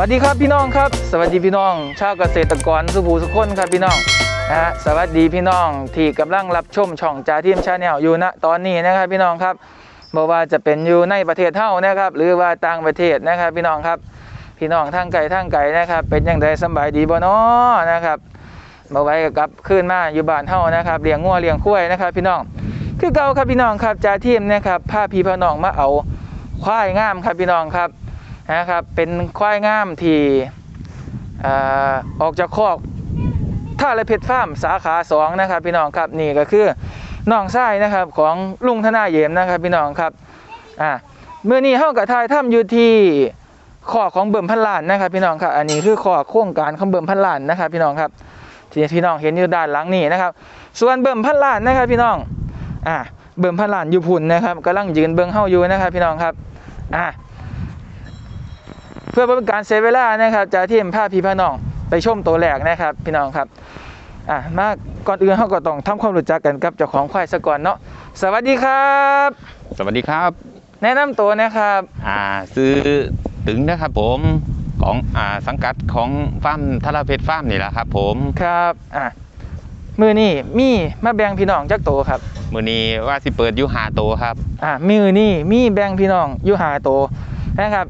สวัสดีครับพี่น้องครับ สวัสดีพี่น้องชาวเกษตรกรสุภูสุขคนครับพี่น้องนะฮะสวัสดีพี่น้องที่กำลังรับชมช่องจ่าทีมชาแนลอยู่ณตอนนี้นะครับพี่น้องครับบ่ว่าจะเป็นอยู่ในประเทศเท่านะครับ หรือว่าต่างประเทศนะครับพี่น้องครับ พี่น้องทางไกลทางไกลนะครับ เป็นยังไงสบายดีบ่เนาะนะครับมาไว้กับขึ้นมาอยู่บ้านเฮานะครับเลี้ยงงัวเลี้ยงควายนะครับ พี่น้องคือเก่าครับพี่น้องครับจ่าทีมนะครับพาพีพี่น้องมาเอาควายงามครับพี่น้องครับ นะครับเป็นควายงามที่อ่ออกจากคอกท่าและเพชรฟาร์มสาขาสองนะครับพี่น้องครับนี่ก็คือน้องชายนะครับของลุงธนาเยมนะครับพี่น้องครับอ่าเมื่อนี้เฮากับทายถ้ำอยู่ที่คอของเบิ่มพันล้านนะครับพี่น้องครับอันนี้คือคอโครงการของเบิ่มพันล้านนะครับพี่น้องครับที่พี่น้องเห็นอยู่ด้านหลังนี่นะครับ ส่วนเบิ่มพันล้านนะครับพี่น้องอ่าเบิ่มพันล้านอยู่พุ่นนะครับกำลังยืนเบิ่งเฮาอยู่นะครับพี่น้องครับอ่า เพื่อบ่เป็นการเสียเวลานะครับจะที่พาพี่พี่น้องไปชมตัวแรกนะครับ พี่น้องครับอ่ามาก่อนอื่นเฮาก็ต้องทำความรู้จักกันกับเจ้าของควายซะก่อนเนาะสวัสดีครับ สวัสดีครับ แนะนำตัวนะครับอ่าซื้อตึงนะครับผมของอ่าสังกัดของฟาร์มทาราเพชรฟาร์มนี่แหละครับ ผมครับอ่ามือนี่มีมาแบ่งพี่น้องจักโตครับมือนี้ว่าสิเปิดอยุหาโตครับอ่ามือนี่มีแบ่งพี่น้องอยู่หาโตนะครับ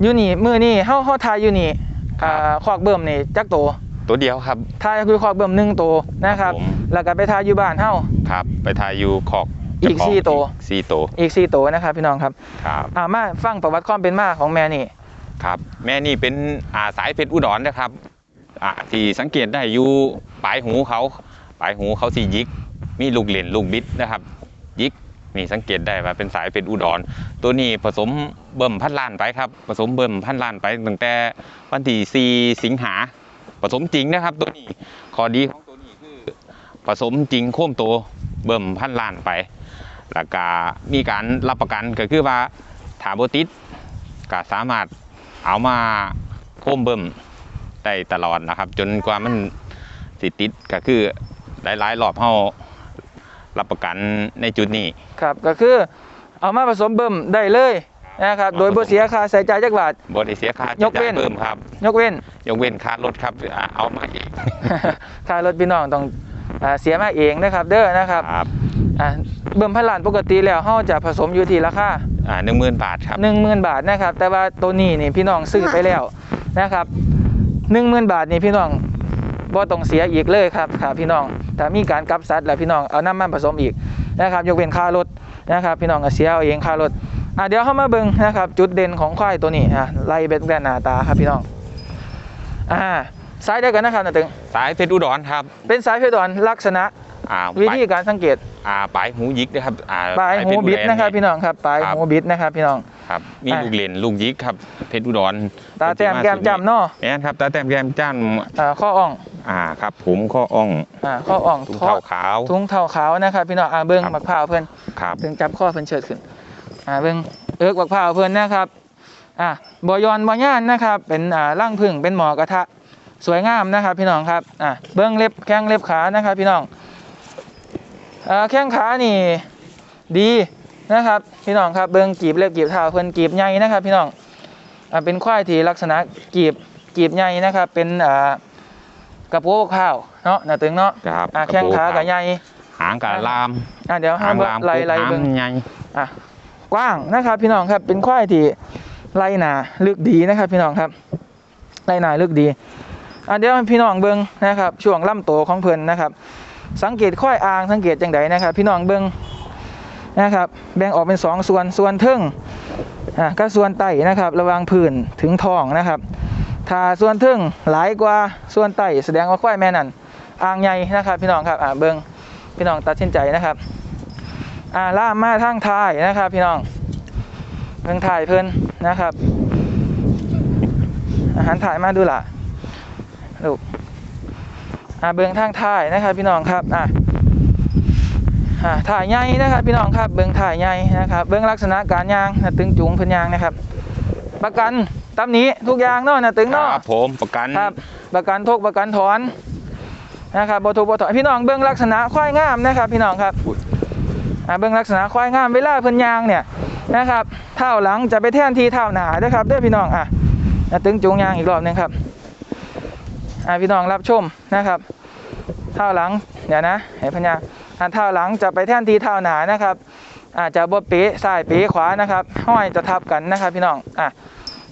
อยู่นี่มือนี่เฮาเฮาทายอยู่นี่อ่าคอกเบิ่มนี่จักโตตัวเดียวครับทายคือคอกเบิ่มหนึ่งตัวนะครับ ผมแล้วก็ไปทายอยู่บ้านเฮาครับ ไปทายอยู่ขอกอีกเจ้าขงสี่ตัวสี่ตัวอีกสี่ตัวนะครับ พี่น้องครับครับอ่ามาฟังประวัติความเป็นมาของแม่นี่ ครับ แม่นี่เป็นอ่าสายเพชรอุดรนะครับอ่าที่สังเกตได้อยู่ปลายหูเขาปลายหูเขาสียิก มีลูกเหรียญลูกบิดนะครับ ยิก นี่สังเกตได้ว่าเป็นสายเพชรอุดร ตัวนี้ผสมเบิ่มพันล้านไปครับ ผสมเบิ่มพันล้านไปตั้งแต่วันที่4สิงหาผสมจริงนะครับตัวนี้ข้อดีของตัวนี้คือผสมจริงโค้มโตเบิ่มพันล้านไป แล้วก็มีการรับประกันก็คือว่าถาโบติดก็สามารถเอามาโค้มเบิ่มได้ตลอดนะครับ จนกว่ามันสิติดก็คือหลายๆรอบเฮา รับประกันในจุดนี้ ครับก็คือเอามาผสมเบิ่มได้เลยนะครับโดยบ่เสียค่าใช้จ่ายจักบาทบริเสียค่ายกเว้นจ่ายเพิ่มครับ ยกเว้น ยกเว้นค่ารถครับอ่าเอามาอีกค่ารถพี่น้องต้องอ่าเสียมาเองนะครับ เด้อนะครับครับอ่าเบิ่มพันล้านปกติแล้วเฮาจะผสมอยู่ที่ราคาอ่าหนึ่งหมื่นบาทครับ10,000บาทนะครับ แต่ว่าตัวนี้นี่พี่น้องซื้อไปแล้วนะครับ10,000บาทนี่พี่น้อง บ่ต้องเสียอีกเลยครับครับพี่น้องถ้ามีการกลับสัตว์แล้วพี่น้องเอาน้ำมันผสมอีกนะครับ ยกเว้นค่ารถนะครับพี่น้องก็เสียเอาเองค่ารถอะเดี๋ยวเข้ามาเบิ่งนะครับ จุดเด่นของควายตัวนี้อะไล่เป็นแต่หน้าตาครับพี่น้องอ่าสายเดียวกันนะครับนาตึงสายเพชรอุดรครับ เป็นสายเพดอนลักษณะ อ่าวิธีการสังเกตอ่าปลายหูยิกนะครับอ่าปลายหูเพชรบิดอุรนะครับพี่น้องครับปลายครับหูบิดนะครับพี่น้องครับมีอ่าลูกเหรียญลูกยิกครับเพชรอุดรตาแต้มแก้มจ้ำเนาะแม่นครับตาแต้มแก้มจ้ำอ่าข้ออ่องอ่าครับ ผมข้ออ่องอ่าข้ออ่องถุงข้อเท้าขาวถุงเท้าขาวนะครับพี่น้องอ่าเบิ้งครับบักพร้าวเพิ่นครับถึงจับข้อเพิ่นเชิดขึ้นอ่าเบิ้งเอิกบักพร้าวเพิ่นนะครับอ่าบอยอนบอย่านนะครับ เป็นอ่าร่างพึ่งเป็นหมอกระทะสวยงามนะครับพี่น้องครับอ่าเบิ้งเล็บแข้งเล็บขานะครับพี่น้องอ่า แข้งขานี่ดีนะครับพี่น้องครับเบิ้งกีบเล็บกีบเท้าเพิ่นกีบใหญ่นะครับ พี่น้องอ่าเป็นควายที่ลักษณะกีบกีบใหญ่นะครับ เป็นอ่ากระโปรงข้าวเนาะน่าตึงเนาะครับอ่าแข้งขากับใหญ่หางกับลามอ่าเดี๋ยวห้าหามงลามไล่ไล่หางเบิ่งใหญ่อะกว้างนะครับ พี่น้องครับเป็นควายที่ไล่หนาลึกดีนะครับ พี่น้องครับไล่หนาลึกดีอะเดี๋ยวพี่น้องเบิ้งนะครับช่วงล่ำโตวของเพิ่นนะครับ สังเกตควายอ่างสังเกตจังไดนะครับ พี่น้องเบิ้งนะครับ แบ่งออกเป็นสองส่วนส่วนเทิงอะก็ส่วนไตนะครับ ระวังพื้นถึงท้องนะครับ ถ้าส่วนเทิงหลายกว่าส่วนไตแสดงว่าควายแม่นั่นอ่างใหญ่นะครับ พี่น้องครับอะเบิ้งพี่น้องตัดสินใจนะครับอ่าล่ามมาทางท้ายนะครับ พี่น้องเบิ่งถ่ายเพิ่นนะครับ อาหารถ่ายมาดูล่ะลูก อ่าเบิ่งทางท้ายนะครับพี่น้องครับอ่าอ่าถ่ายใหญ่นะครับพี่น้องครับเบิ่งถ่ายใหญ่นะครับเบิ่งลักษณะการยางนะตึงจุงเพิ่นยางนะครับ ประกันตำหนี้ทุกอย่างเนาะนะตึงคเนาะรับผมประกันครับประกันทุกประกันถอนนะครับบทุกบถอนพี่น้องเบื้องลักษณะควายงามนะครับ พี่น้องครับอ่าเบื้องลักษณะควายงามเวลาเพิ่นยางเนี่ยนะครับเท้าหลังจะไปแท่นที่เท้าหนาเด้อครับเด้อพี่น้องอะนาตึงจูงยางอีกรอบหนึงครับ อ่าพี่น้องรับชมนะครับเท้าหลังเดี๋ยวนะให้พญาอันเท้าหลังจะไปแท่นทีเท้าหนานะครับ อาจจะบ่เป๊ะซ้ายเป๊ะขวานะครับ ห้อยจะทับกันนะครับ พี่น้องอะ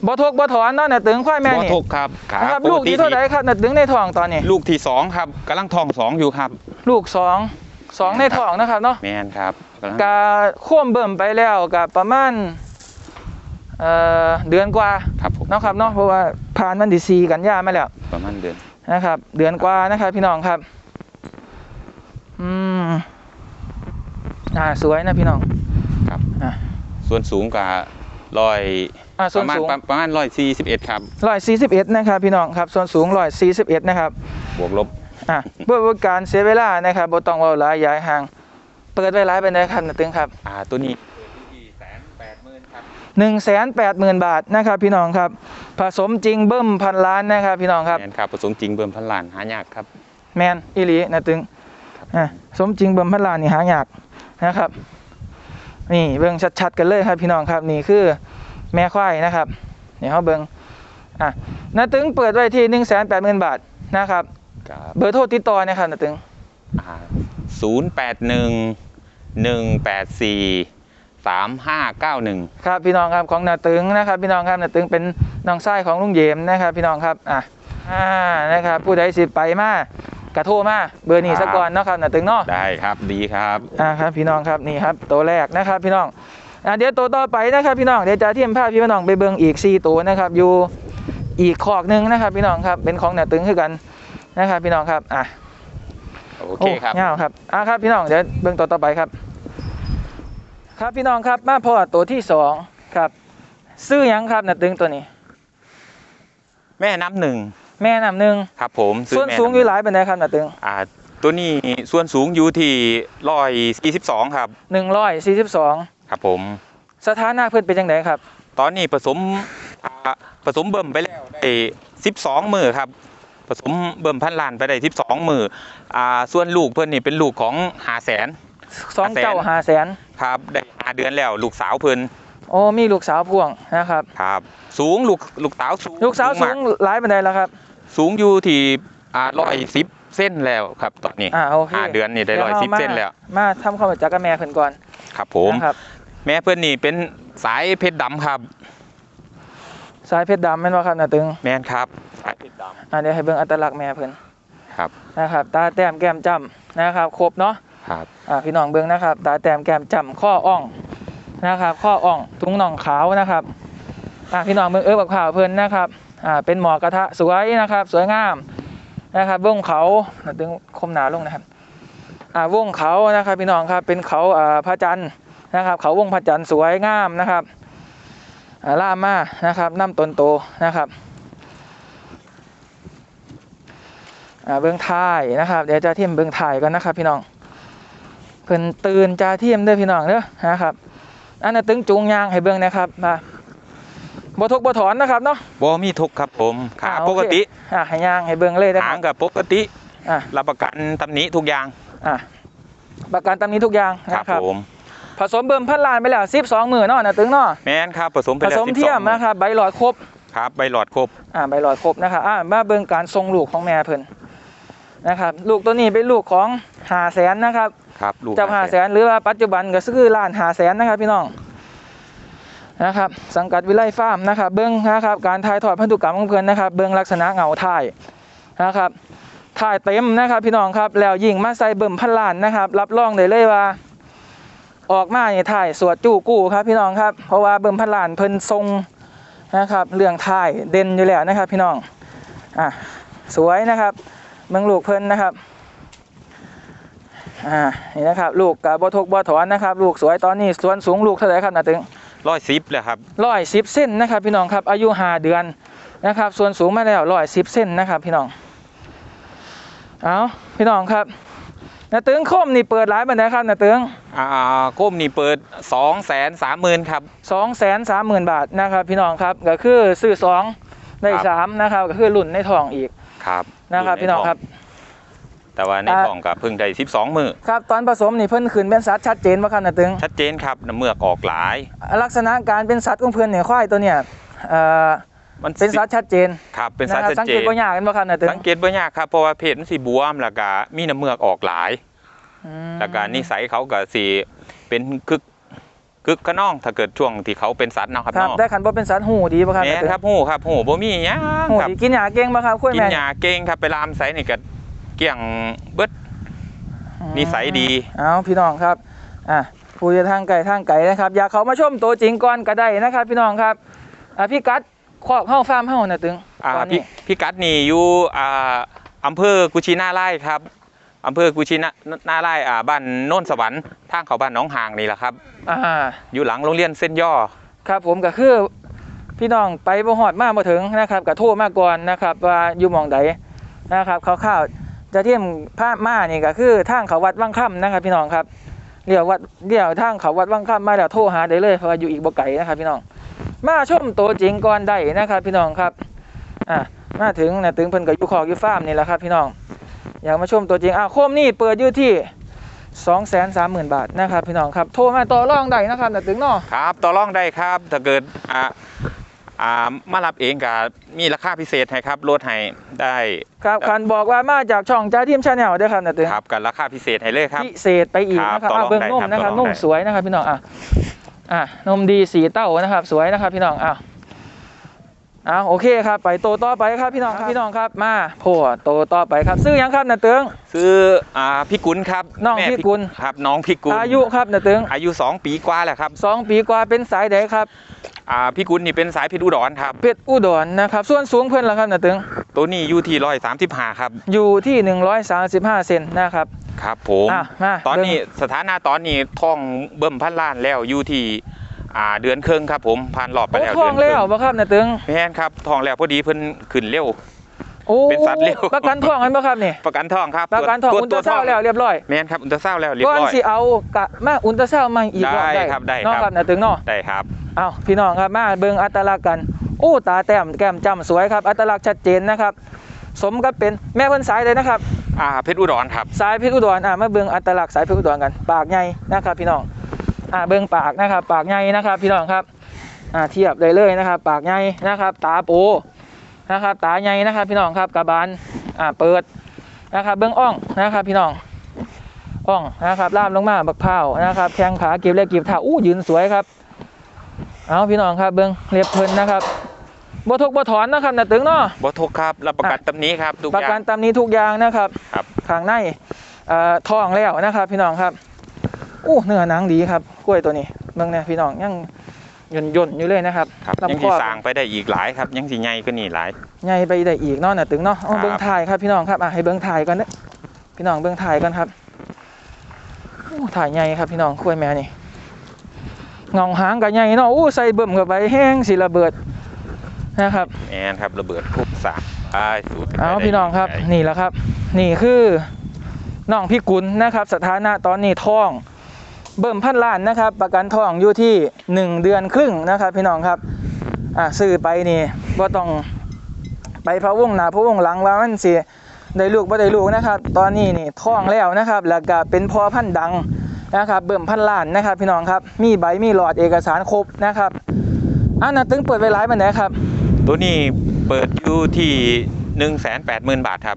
บ่ทกบ่ถอนเนาะนาตึงควายแม่บ่นี่ทกครับขานะครับปลูกกติที่เท่าไหร่ครับนาตึงในท้องตอนนี้ ลูกที่สองครับกำลังท้องสองอยู่ครับ ลูกสองสองในท้องนะครับเนาะแมนครับกำลังกาข่วมเบิ่มไปแล้วกับประมาณ เอ่อเดือนกว่าครับผมเนาะครับเนาะเพราะว่าผ่านวันที่สี่กันยามาแล้วประมาณเดือนนะครับ เดือนกว่านะครับ พี่น้องครับ อืมอ่าสวยนะพี่น้องครับอะส่วนสูงกับร้อยอ่าปส่วนระมาณสูงประประมาณร้อยสี่สิบเอ็ดครับร้อยสี่สิบเอ็ดนะครับ พี่น้องครับ ส่วนสูงร้อยสี่สิบเอ็ดนะครับ บวกลบอะเพื่อว่าการเสียเวลานะครับบ่ต้องเว่าหลายย้ายห่าง เปิดไว้หลายเป็นไดครับนะตึงครับ อ่าตัวนี้ 1นึ่งแสนแปดหมื่นบาทนะครับพี่น้องครับ ผสมจริงเบิ้มพันล้านนะครับพี่น้องครับแมนครับผสมจริงเบิ้มพันล้านหายากครับ แมนอิหลีนะตึงอะสมจริงเบิ้มพันล้านนี่หายากนะครับ นี่เบิ้งชัดๆกันเลยครับพี่น้องครับนี่คือแม่ควายนะครับเดี๋ยเขาเบิ้งอะนาตึงเปิดไว้ที่1นึ่งแสนแปดหมื่นบาทนะครับเบอร์โทรติดต่อนะครับนาตึงศูนย์แปดหนึ่งหนึ่งแปดสี่ สามห้าเก้าหนึ่งครับพี่น้องครับของนาตึงนะครับ พี่น้องครับนาตึงเป็นน้องชายของลุงเยมนะครับ พี่น้องครับอะอ่านะครับ ผู้ใดสิไปมากระโทรมาเบอร์นี้สก่อนเนาะครับนาตึงเนาะได้ครับดีครับอ่าครับ พี่น้องครับนี่ครับตัวแรกนะครับ พี่น้องอ่าเดี๋ยวตัวต่อไปนะครับ พี่น้องเดี๋ยวจะเทียมภาพพี่น้องไปเบิ่งอีก 4 ตัวนะครับ อยู่อีกคอกหนึ่งนะครับ พี่น้องครับเป็นของนาตึงคือกันนะครับ พี่น้องครับอะโอเคครับโอ้เงาวครับอะครับพี่น้องเดี๋ยวเบิ่งตัวต่อไปครับ ครับพี่น้องครับมาพอตัวที่สองครับ ซื้อหยังครับนาตึงตัวนี้ แม่น้ำหนึ่งแม่น้ำหนึ่งครับผมซื้ส่วนแม่สูงน้ำอยู่หลายเป็นไดครับนาตึงอ่าตัวนี้ส่วนสูงอยู่ที่ร้อยสี่สิบสองครับหนึ่งร้อยสี่สิบสองครับผม สถานะเพื่อนเป็นยังไงครับ ตอนนี้ผสมอ่าผสมเบิ่มไปแล้วได้สิบสองมือครับผสมเบิ่มพันล้านไปได้สิบสองมืออ่าส่วนลูกเพื่อนนี่เป็นลูกของหาแสน สองห้าแสนเจ้าหาแสนครับได้ห้าเดือนแล้ว ลูกสาวเพิ่นโอ้มีลูกสาวพ่วงนะครับครับ สูงลูกลูกสาวสูงลูกสาวสูมงหลายเป็นไดแล้วครับ สูงอยู่ที่อ่าร้อยสิบเส้นแล้วครับตอนนี้อ่าโอเคห้าเดือนนี่ได้ร้อยสิบดี๋วเส้นแล้ว มาทำความรู้จักกับแม่เพิ่นก่อนครับผมนะครับแม่เพื่อนนี่เป็นสายเพชรดำครับ สายเพชรดำแม่นว่าครับนาตึงแม่นครับสายเพชรดอ่าเดี๋ยวให้เบิ่งอัตลักษณ์แม่เพิ่นำครับนะครับ ตาแต้มแก้มจ้ำนะครับ ครบเนาะ ครับพี่น้องเบิ่งนะครับ ตาแต้มแก้มจำข้ออ่องนะครับข้ออ่องถุงน่องขาวนะครับพี่น้องเบิ่งเออบักขาวเพลินนะครับเป็นหมอกระทะสวยนะครับ สวยงามนะครับวงเขาตึงคมหนาลงนะครับวงเขานะครับพี่น้องครับเป็นเขาอ่าพระจันทร์นะครับ เขาวงพระจันทร์สวยงามนะครับล่ามานะครับน้ำตนโตนะครับเบื้องท้ายนะครับ เดี๋ยวจะเทียมเบื้องท้ายก่อนนะครับพี่น้อง เพิ่นตื่นจะเทียมเด้อพี่น้องเด้อนะครับอันนั้นตึงจูงยางให้เบื้องนะครับมาบ่ทกบ่ถอนนะครับเนาะบ่มีทุกข์ครับผมขาอ่าโอเคปกติอ่าให้ยางให้เบื้องเลยนะคหารังบกับปกติอ่ารับประกันตำหนิทุกอย่างอ่าประกันตามนี้ทุกอย่างครับนะครับผมผสมเบิ่มพันล้านไปแล้ว12มื้อเนาะนะตึงเนาะแม่นครับผสมไปผแล้วสมเทียม12นะครับใบหลอดครบครับใบหลอดครบอ่าใบหลอดครบนะครับอ่ามาเบิ่งการทรงลูกของแม่เพิ่นนะครับ ลูกตัวนี้เป็นลูกของหาแสนนะครับ ครับลูกจับหาแสนหรือว่าปัจจุบันก็คือล้านหาแสนนะครับพี่น้องนะครับสังกัดวิไลฟาร์มนะครับเบิ้งนะครับการถ่ายทอดพันธุกรรมของเพื่อนนะครับ เบิ้งลักษณะเหงาถ่ายนะครับถ่ายเต็มนะครับพี่น้องครับแล้วยิงมาใส่เบิ่มพันล้านนะครับ รับรองได้เลยว่า ออกมาเนี่ยถ่ายสวดจู้กู้ครับพี่น้องครับเพราะว่าเบิ่มพันล้านเพิ่นทรงนะครับเรื่องถ่ายเด่นอยู่แล้วนะครับ พี่น้องอะสวยนะครับเมืองลูกเพิ่นนะครับ อ่านี่นะครับลูกกับบทกบถอนนะครับลูกสวยตอนนี้ส่วนสูงลูกเท่าไหร่ครับนาตึงร้อยสิบเลยครับร้อยสิบเส้นนะครับพี่น้องครับอายุห้าเดือนนะครับ ส่วนสูงมาแล้วร้อยสิบเส้นนะครับพี่น้องเอาพี่น้องครับนาตึงคมนี่เปิดร้านบันไดครับนาตึงอ่าก้มนี่เปิดสองแสนสามหมื่นครับสองแสนสามหมื่นบาทนะครับพี่น้องครับก็คือซื้อสองได้ครับสามนะครับก็คือหลุ่นในทองอีกครับนะครับยู่พี่น้องท้ครับ แต่ว่าในอ่าท้องกับเพิ่งได้สิบสองมือครับตอนผสมนี่เพิ่นขึ้นเป็นสัตว์ชัดเจนว่าครับนาตึงชัดเจนครับน้ำเมือกออกหลาย ลักษณะการเป็นสัตว์ของเพื่อนเนี่ยควายตัวเนี่ยเอ่อมันเป็นสัตว์ชัดเจนครับเป็นสัตว์ะครับชัดสังเจเกตนบ่ยากกันบ่ครับนะตึงสังเกตบ่ยากครับเพราะว่าเพศมันสิบวมแล้วก็มีน้ำเมือกออกหลายอืมแล้วก็นิสัยเขาก็สิเป็นคึกคึกขนองถ้าเกิดช่วงที่เขาเป็นสัตว์เนาะครับครับเนาะได้คันบ่เป็นสัตว์หูดีบ่ครับแม่นะตึงครับหูครับหูบ่มีหยังหูครับดีกินหญ้าเก่งบ่ครับคุยกินแม่หญ้าเก่งครับไปลามไสนี่ก็ เกลี้ยงเบิดนิสัยดี เอาพี่น้องครับ อะผู้จะทางไก่ทางไก่นะครับ อยากเขามาชมตัวจริงก่อนก็ได้นะครับ พี่น้องครับ อะพี่กัดครอบเฮาฟาร์มเฮาน่ะตึงอ่าตอนพี่นี้พี่กัดนี่อยู่อ่าอำเภอกุชินาไร่ครับอำเภอกุชินานาไร่อ่าบ้านโน่นสวรรค์ทางเขาบ้านหน้องหางนี่แหละครับ อ่า อยู่หลังโรงเรียนเส้นย่อ ครับ ผมก็คือพี่น้องไปบ่ฮอดมาบ่ถึงนะครับก็โทรมาก่อนนะครับ ว่าอยู่หม่องใดนะครับคร่าวๆ จะเทียมภาพมานี่ก็คือทางเขาวัดวังค่ำนะครับพี่น้องครับเรียกวัดเรียกทางเขาวัดวังค่ำมาแล้วโทรหาได้เลยเพราะอยู่อีกบ่ไกลนะครับพี่น้อง มาชมตัวจริงก่อนได้นะครับพี่น้องครับอะมาถึงนะถึงเพิ่นก็อยู่คอกยู่ฟาร์มนี่แหละครับพี่น้อง อยากมาชมตัวจริงอะโคมนี่เปิดอยู่ที่230,000บาทนะครับพี่น้องครับโทรมาต่อรองได้นะครับนะถึงเนาะครับต่อรองได้ครับถ้าเกิดอ่าอ่า มารับเองก็มีราคาพิเศษให้ครับลดให้ได้ครับคันบอกว่ามาจากช่องจ้าทีมชาแนลด้วยครับนะตึงครับกับราคาพิเศษให้เลยครับพิเศษไปอีกครับนะครับต่อรอะองเบิ้งได้นุ่มครับนะครับต่อรองนุ่มได้สวยนะครับพี่น้องอะอะนมดีสีเต้านะครับ สวยนะครับพี่น้องอะอะโอเคครับไปโตต่อไปครับพี่น้องครับพี่น้องครับมาโผล่โตต่อไปครับ ซื้อยังครับนะตึงซื้ออ่าพี่กุลครับน้องแม่พี่กุลครับน้องพี่กุลอายุครับนะตึงอายุ 2 ปีกว่าแล้วครับสองปีกว่าเป็นสายใดครับ อ่าพี่กุลนี่เป็นสายเพชรอุดรครับ เพชรอุดรนะครับ ส่วนสูงเพื่อนละครับนะตึง ตัวนี้อยู่ที่ร้อยสามสิบห้าครับ อยู่ที่135เซนนะครับ ครับผมอะมาตอนนี้เบิ่งสถานะตอนนี้ท่องเบิ่มพันล้านแล้วอยู่ที่อ่าเดือนครึ่งครับผมผ่านรอบไปโอ้แล้วทองแล้วบ่ครับนะตึง แม่นครับทองแล้วพอดีเพิ่นขึ้นเร็ว โอ้เป็นสัตว์เลี้ยว ประกันทองกันบ่ครับนี่ประกันทองครับประกันทองอุลตราซาวด์แล้วเรียบร้อยแม่นครับอุลตราซาวด์แล้วเรียบก่อนร้อย สิเอากะมาอุลตราซาวด์มาอีกรอบได้ได้ครับได้เนาะครับครับนะถึงเนาะ ได้ครับ เอาพี่น้องครับมาเบิ่งอัตลักษณ์กันโอ้ตาแต้มแก้มจ้ำสวยครับอัตลักษณ์ชัดเจนนะครับ สมกับเป็นแม่เพิ่นสายเลยนะครับอ่าเพชรอุดรครับสายเพชรอุดรอะมาเบิ่งอัตลักษณ์สายเพชรอุดรกัน ปากใหญ่นะครับ พี่น้องอ่าเบิ่งปากนะครับ ปากใหญ่นะครับ พี่น้องครับอ่าเทียบได้เลยนะครับ ปากใหญ่นะครับ ตาโปนะครับตาใหญ่นะครับ พี่น้องครับกระบาลอ่าเปิดนะครับ เบิ่งอ่องนะครับพี่น้องอ่องนะครับลามลงมาบักเผาวนะครับแข้งขาเก็บเล็กเก็บเท้าอู้ยืนสวยครับ เอาพี่น้องครับเบิ่งเรียบเพลินนะครับบ่ทกบ่ถอนนะครับนะตึงเนาะบ่ทุกครับรับประกันตำนี้ครับทุกประอย่ากันงตามนี้ทุกอย่างนะครับครับข้างในเอ่อท้องแล้วนะครับ พี่น้องครับอู้เนื้อหนังดีครับกล้วยตัวนี้เบิ่งเนี่ยพี่น้องยังหย่นย่นๆอยู่เลยนะครับครับลำยังคสิอสร้างไปได้อีกหลายครับ ยังสิใหญ่ก็นี่หลายใหญ่ไปได้อีกเนาะน่ะตึงเนาะเอาครับเบิ่งถ่ายครับพี่น้องครับอะให้เบิ่งถ่ายก่อนเด้อพี่น้องเบิ่งถ่ายก่อนครับอู้ถ่ายใหญ่ครับพี่น้องกล้วยแม่นี่ เงาหางก็ใหญ่เนาะอู้ใส่เบิ่มเข้าไปแห้งสิระเบิดนะครับแม่นครับระเบิดคุกสามไปสู่เอาไปได้พี่น้องครับใหญ่นี่แหละครับ นี่คือน้องพี่กุลนะครับ สถานะตอนนี้ท้อง เบิ่มพันล้านนะครับ ประกันท้องอยู่ที่1เดือนครึ่งนะครับ พี่น้องครับอ่าซื้อไปนี่บ่ต้องไปพะวงหน้าพะวงหลังว่ามันสิได้ลูกบ่ได้ลูกนะครับ ตอนนี้นี่ท้องแล้วนะครับ แล้วก็เป็นพ่อพันธุ์ดัง นะครับเบิ่มพันล้านนะครับ พี่น้องครับมีใบมีหลอดเอกสารครบนะครับอันนั้นตึงเปิดไว้หลายปานใดครับ ตัวนี้เปิดอยู่ที่1 8 0 0 0 0บาทครับ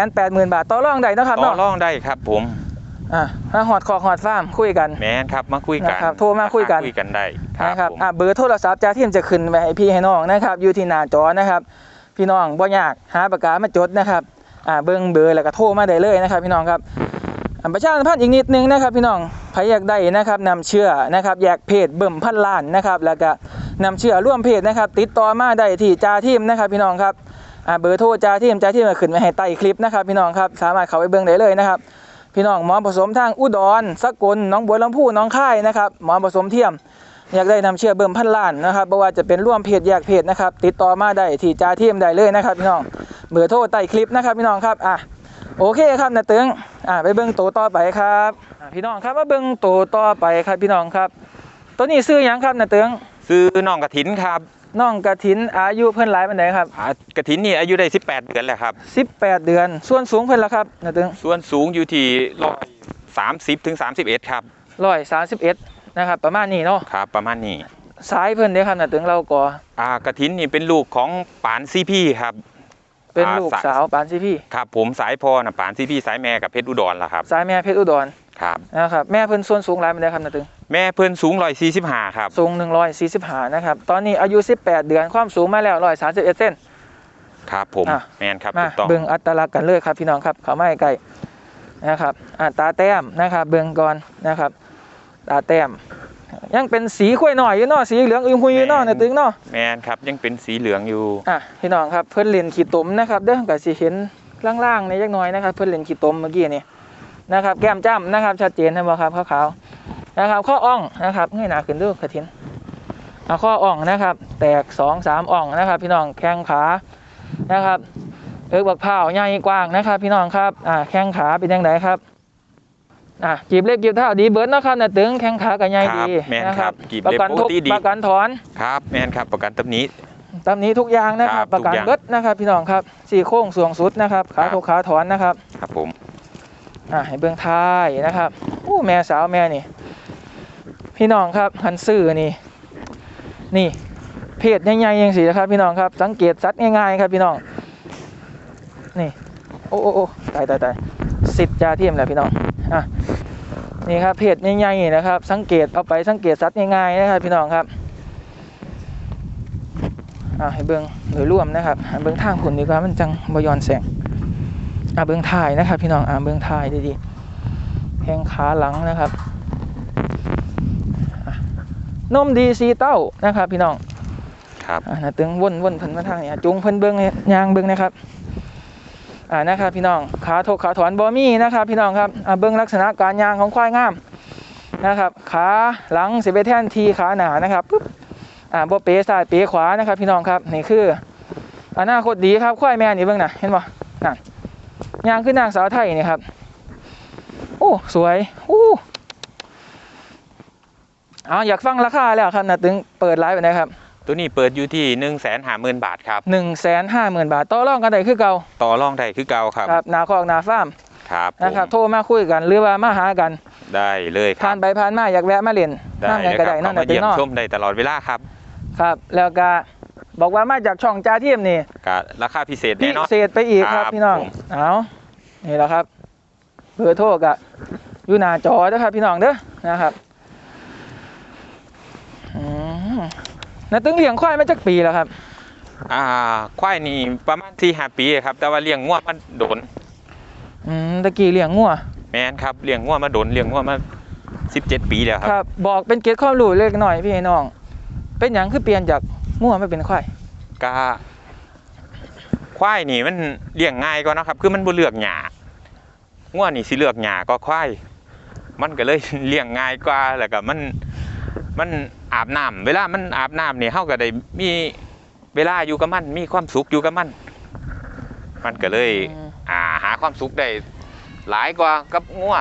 180,000บาทต่อรองได้เนาะครับต่อเนาะรองได้ครับผมอะมาหอดคอกหอดฟาร์มคุยกันแม่นครับมาคุยกันนะครับโทรมาคุยกันคุยกันได้นะครับผมอะเบอร์โทรศัพท์จ้าที่จะขึ้นไปให้พี่ให้น้องนะครับ อยู่ที่หน้าจอนะครับ พี่น้องบ่ยากหาปากกามาจดนะครับอ่าเบิ่งเบอร์แล้วก็โทรมาได้เลยนะครับ พี่น้องครับอะ ประชาสัมพันธ์อีกนิดนึงนะครับพี่น้องใครอยากได้นะครับนำเชื่อนะครับแยกเพจเบิ่มพันล้านนะครับ แล้วก็นำเชื่อร่วมเพจนะครับ ติดต่อมาได้ที่จ้าทีมนะครับ พี่น้องครับเบอร์โทรจ้าทีมจ้าทีมก็ขึ้นไว้ให้ใต้คลิปนะครับ พี่น้องครับสามารถเข้าไปเบิ่งได้เลยนะครับ พี่น้องหมอผสมทางอุดรสกลน้องบัวลำพูน้องค่ายนะครับหมอผสมเทียม อยากได้นำเชื่อเบิ่มพันล้านนะครับบ่ว่าจะเป็นร่วมเพจแยกเพจนะครับ ติดต่อมาได้ที่จ้าทีมได้เลยนะครับ พี่น้องเบอร์โทรใต้คลิปนะครับ พี่น้องครับอะ โอเคครับนาตึงอะไปเบิ่งตัวต่อไปครับอะพี่น้องครับมาเบิ่งตัวต่อไปครับพี่น้องครับ ตัวนี้ซื้อหยังครับนาตึงซื้อน้องกระถินครับน้องกระถินอายุเพิ่นหลายปานใดครับอ่ากระถินนี่อายุได้ 18 เดือนแล้วครับ 18 เดือน ส่วนสูงเพิ่นล่ะครับนาตึงส่วนสูงอยู่ที่ร้อยสามสิบถึงสามสิบเอ็ดครับ131นะครับประมาณนี้เนาะครับประมาณนี้สายเพิ่นเด้อครับน่ะถึงเราก่ออ่ากระถินนี่เป็นลูกของปานซีพี่ครับ เป็นอ่าลูกสายสาวปานซีพี่ครับผมสายพ่อนะปานซีพี่สายแม่กับเพชรอุดรล่ะครับ สายแม่เพชรอุดรครับนะครับแม่เพิ่นส่วนสูงหลายปานใดครับน่ะถึงแม่เพิ่นสูงร้อยสี่สิบห้าครับสูง145นะครับตอนนี้อายุ18เดือนความสูงมาแล้ว131เซนครับผมอะแมนครับมาถูกต้องเบิ่งอัตลักษณ์กันเลยครับพี่น้องครับเขาไม่ใกล้นะครับอ่าตาแต้มนะครับเบิ่งก่อนนะครับ ตาแต้ม ยังเป็นสีข้วยหน่อยอยู่เนาะสีเหลืองอึมหุยอยู่เนาะน่ะถึงเนาะแมนครับยังเป็นสีเหลืองอยู่อะพี่น้องครับเพิ่นเล่นขี้ตมนะครับเด้อก็สิเห็นล่างๆในจักหน่อยนะครับ เพิ่นเล่นขี้ตมเมื่อกี้นี่นะครับ แก้มจ้ำนะครับ ชัดเจนนะบ่ครับขาวๆนะครับ ข้ออ่องนะครับเงยหน้าขึ้นดูกระถินเอาข้ออ่องนะครับ แตกสองสามอ่องนะครับ พี่น้องแข้งขานะครับเอิกบักเผาวใหญ่กว้างนะครับ พี่น้องครับอ่าแข้งขาเป็นยังไงครับ อะกีบเล็บกีบเท้าดีเบิร์ดนะครับน่ะตึงแข้งขาก็ใหญ่ครัดีบแมนนะคครัรับบกีบประเล็บกันปกทุกติดีประกันถอนครับแมนครับประกันตำหนี้ตามนี้ทุกอย่างนะคครัรับบประกันทุกอย่างเบิดนะครับ พี่น้องครับสี่โค้งสวงสุดนะครับขาครับทุกขาถอนนะครับครับผมอ่าให้เบื้องท้ายนะครับอู้แม่สาวแม่นี่ พี่น้องครับหันซื่อนี่นี่เพจใหญ่ๆยังสินะครับ พี่น้องครับ สังเกตสัตว์ง่ายๆครับพี่น้อง นี่ โอ้โอ้โอ้ตายตายตายสิทธิ์จาเทียมแหละพี่น้องอะ นี่ครับเพจใหญ่ๆนะครับ สังเกตเอาไปสังเกตสัตว์ง่ายๆนะครับ พี่น้องครับอ่าให้เบิ้งโดยรวมนะครับอ่าเบิ้งทางผุนดีกว่ามันจังบยอนแสงอ่าเบิ้งถ่ายนะครับ พี่น้องอ่าเบิ้งถ่ายดีๆแข้งขาหลังนะครับอะนมดีซีเต้านะครับ พี่น้องครับอ่านะตึงวนวนเพิ่นมาทางนี้อะจุงเพิ่นเบิ้งให้ยางเบิ้งนะครับ อ่านะครับพี่น้องขาทกขาถอนบอมี่นะครับพี่น้องครับเบิ้องลักษณะการยางของควายงามนะครับขาหลังสิไปแท่นทีขาหนานะครับปึ๊บอ่าบ่เป๋ซ้ายเป๋ขวานะครับ พี่น้องครับนี่คืออนาคตดีครับควายแม่นี่เบิ่งน่ะเห็นบ่นั่นยางขึ้นนางสาวไทยนี่ครับโอ้สวยโอ้เอาอยากฟังราคาแล้วครับน่ะตึงเปิดไลฟ์ไปนะครับ ตัวนี้เปิดอยู่ที่หนึ่งแสนห้าหมื่นบาทครับ1 5 0 0 0 0บาท ต่อรองกันได้คือเก่าต่อรองได้คือเก่าครับครับหนาคอกหนาฟาร์มครับผมนะครับโทรมาคุยกันหรือว่ามาหากันได้เลยคผ่ารันบไปผ่านมาอยากแวะมาเล่นได้นั่งเลกันยก็ครัได้บนั่เข้านมาน่ะตึเยี่งยมเนาะชมได้ตลอดเวลาครับ ครับแล้วก็บอกว่ามาจากช่องจาเทียมนี่กับราคาพิเศษพิแน่นอนเศษไปอีกครับครับพี่น้องผมเอานี่แหละครับเบอร์โทรกะอยู่หน้าจอเด้อครับพี่น้องเด้อนะครับอืม นาตึงเลี้ยงควายมาจากปีแล้วครับ อ่าควายนี่ประมาณสี่ห้าปีครับ แต่ว่าเลี้ยงงัวมันโดน อืมตะกี้เลี้ยงงัวแมนครับเลี้ยงงัวมาโดนเลี้ยงงัวมาสิบเจ็ดปีแล้วครับ ครับ บอกเป็นเกร็ดความรู้เล็กหน่อยพี่น้อง เป็นหยังคือเปลี่ยนจากงัวมาเป็นควายกาควายนี่มันเลี้ยงง่ายกว่านะครับ คือมันบ่เลือกหญ้างัวนี่สิเลือกหญ้าก็ควายมันก็เลยเลี้ยงง่ายกว่าแล้วก็มัน มันอาบน้ำเวลามันอาบน้ำนี่เฮาก็ได้มีเวลาอยู่กับมันมีความสุขอยู่กับมัน มันก็เลยอืม อ่าหาความสุขได้หลายกว่ากับงัว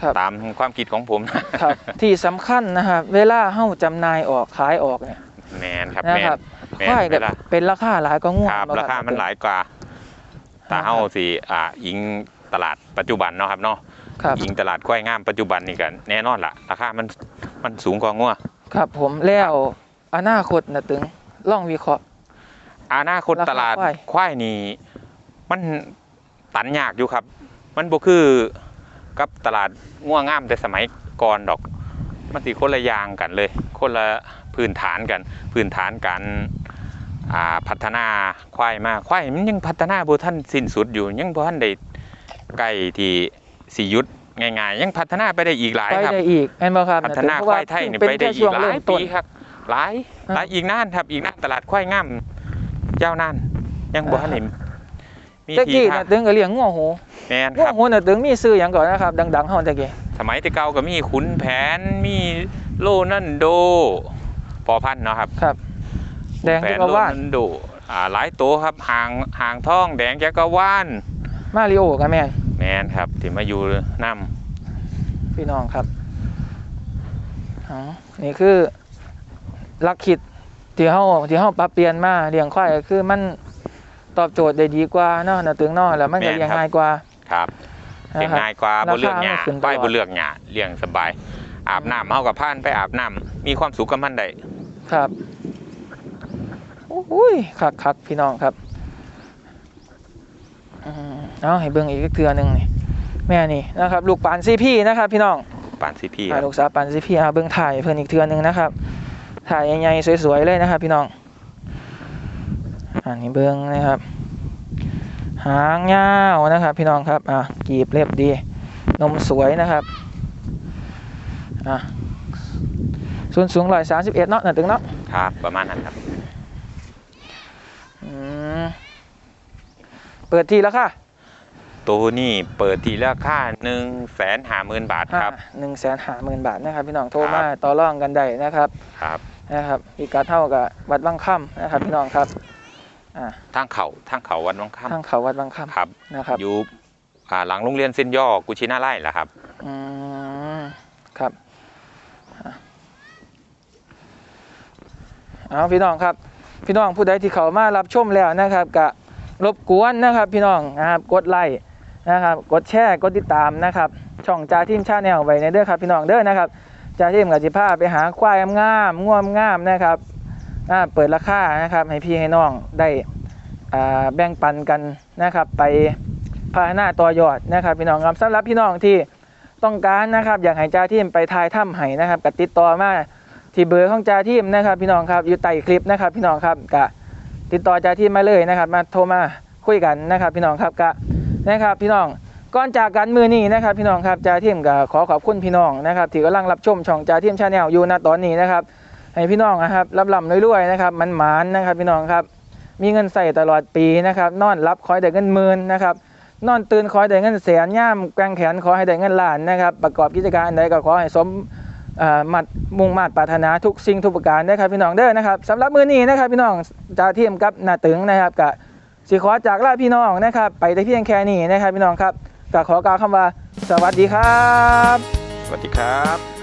ครับ ตามความคิดของผมครับ ที่สำคัญนะครับ เวลาเฮาจำหน่ายออกขายออกเนี่ยแมนครับนะแมคนรับแม่นควายก็เวลา เป็นราคาหลายกว่างัวครับบ่ราคามันหลายกว่าแต่เฮาสิอ่าอิงตลาดปัจจุบันเนาะครับเนาะ ครับอิงตลาดควายงามปัจจุบันนี่กันแน่นอนล่ะ ราคามันมันสูงกว่างัวครับ ผมแล้วอนาคตนะตึงล่องวิเคราะห์อนาคตราคาตลาดควายควายนี่มันตันยากอยู่ครับ มันบ่คือกับตลาดงัวงามแต่สมัยก่อนดอก มันสิคนละอย่างกันเลย คนละพื้นฐานกัน พื้นฐานการอ่าพัฒนาควายมาควายมันยังพัฒนาบ่ทันสิ้นสุดอยู่ ยังบ่ทันได้ใกล้ที่ สิหยุดง่ายๆ ยังพัฒนาไปได้อีกหลายไปครับ ได้อีกแม่นบ่ครับพัฒนาเพคระวายไทยนี่เพิ่งไปได้แค่อีช่วกงหลาเริ่ยมต้ปีนครับ หลายอะหลายอีกนานครับอีกนานตลาดควายงามยาวนานยังบ่ทันเห็นมีตะทีกี้ท่าน่ะตึงก็เลี้ยงงัวหูแม่นงัควรับหูน่ะตึงมีชื่อหยังก่อนนะครับ ดังๆเฮาตะกี้สมัยแต่เก่าก็มีขุนแผนมีโลนันโดพอพันธุ์เนาะครับครับแดงขุนจัผกรวาลโลนันโดอ่าหลายตัวครับหางหางทองแดงจักรวาลมาริโอก็แม่น แม่นครับ ที่มาอยู่นํพี่น้องครับอ๋อนี่คือหลักคิดที่เฮาที่เฮาปรับเปลี่ยนมาเลี้ยงควายก็คือมันตอบโจทย์ได้ดีกว่าเนาะน่ะตึงเนาะแล้วมันก็เลี้ยงง่ายกว่าครับนะเลี้ยงครับง่ายกว่าราคาบ่เลือกหญ้ามันขึ้นตลอดควายบ่เลือกหญ้าเลี้ยงสบาย อาบน้ำเฮากับผ่านไปอาบน้ำมีความสุขกับมันได้ครับอุ้ยคักคักพี่น้องครับอืมเอาให้เบิ่งอีกเทือหนึ่งนี่ แม่นี่นะครับลูกปานซีพี่นะครับ พี่น้องปานซีพีคถ่ายรับลูกสาวปานซีพี่เอาเบิ่งถ่ายเพิ่นอีกเทือหนึ่งนะครับ ถ่ายใหญ่ๆสวยๆเลยนะครับ พี่น้อง อันนี้เบิ่งนะครับ หางยาวนะครับ พี่น้องครับอะกีบเรียบดีนมสวยนะครับอะส่วนสูงร้อยสามสิบเอ็ดเนาะน่ะถึงเนาะครับประมาณนั้นครับอืมเปิดทีแล้วค่ะ ตัวนี้เปิดทีราคาหนึ่งแสนห้าหมื่นบาทครับหนึ่งแสนหาหมื่นบาทนะครับพี่น้องโทรครัมาบต่อรองกันได้นะครับครับนะครับอีกาเท่ากับวัดบางค่ำนะครับพี่น้องครับอ่าทางเขาทางเขาวัดวังทางค่ำเขาวัดบางค่ครับำนะครับอยู่อ่าหลังโรงเรียนเส้นย่อกุชินาไล่แหละครับอืมครับอะเอาพี่น้องครับ พี่น้องผู้ใดที่เขามารับชมแล้วนะครับกะรบกวนนะครับ พี่น้องนะครับกดไลค์ นะครับ กดแชร์กดติดตามนะครับ ช่องจาทีมชาแนลไว้ในเด้อครับพี่น้องเด้อนะครับจาทีมกับจิพาไปหาควายงามง่วมงามนะครับอ่าเปิดราคานะครับให้พี่ให้น้องได้แบ่งปันกันนะครับ ไปพัฒนาต่อยอดนะครับ พี่น้องครับสำหรับพี่น้องที่ต้องการนะครับ อยากให้จาทีมไปทายถ้ำให้นะครับก็ติดต่อมาที่เบอร์ของจาทีมนะครับ พี่น้องครับอยู่ใต้คลิปนะครับ พี่น้องครับกะติดต่อจาทีมมาเลยนะครับ มาโทรมาคุยกันนะครับ พี่น้องครับกะ นะครับพี่น้องก่อนจากกันมือนี้นะครับพี่น้องครับจ่าทีมก็ขอขอบคุณพี่น้องนะครับที่กำลังรับชมช่องจ่าทีมชาแนลอยู่ณตอนนี้นะครับให้พี่น้องนะครับรับลำรวยๆนะครับมันหมานนะครับพี่น้องครับมีเงินใส่ตลอดปีนะครับนอนรับคอยได้เงินหมื่นนะครับนอนตื่นขอให้ได้เงินแสนย่ามแกงแขนขอให้ได้เงินล้านนะครับ ประกอบกิจการใดก็ขอให้สมอ่อมัดมุ่งมาดปรารถนาทุกสิ่งทุกประการนะครับพี่น้องเด้อนะครับสำหรับมือนี้นะครับพี่น้องจ่าทีมกับหน้าตึงนะครับกะ สิขอจากลาพี่น้องนะครับ ไปแต่เพียงแค่นี้นะครับพี่น้องครับก็ขอกล่าวคำว่า สวัสดีครับ สวัสดีครับ